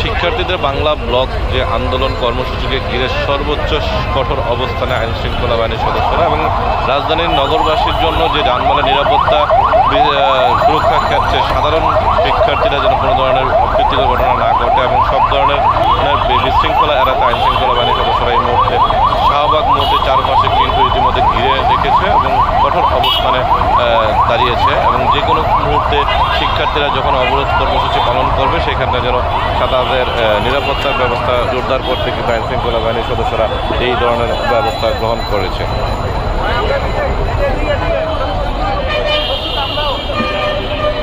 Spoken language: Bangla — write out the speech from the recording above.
শিক্ষার্থীদের বাংলা ব্লক যে আন্দোলন কর্মসূচিকে ঘিরে সর্বোচ্চ কঠোর অবস্থানে আইন শৃঙ্খলা বাহিনীর সদস্যরা এবং রাজধানীর নগরবাসীর জন্য যে যানবাহনের নিরাপত্তা আহ, ক্ষেত্রে সাধারণ শিক্ষার্থীরা যেন কোনো ধরনের অপ্রীতিকর ঘটনা না ঘটে এবং সব ধরনের বিশৃঙ্খলা এড়াতে আইন শৃঙ্খলা বাহিনীর সদস্যরা এই মুহূর্তে শাহবাগ মোড়ে চারপাশে কিন্তু ইতিমধ্যে ঘিরে রেখেছে এবং কঠোর অবস্থানে দাঁড়িয়েছে এবং যে কোনো মুহূর্তে শিক্ষার্থীরা যখন অবরোধ কর্মসূচি পালন করবে সেখানে যেন তাদের নিরাপত্তার ব্যবস্থা জোরদার করতে কিন্তু আইন শৃঙ্খলা বাহিনীর সদস্যরা এই ধরনের ব্যবস্থা গ্রহণ করেছে?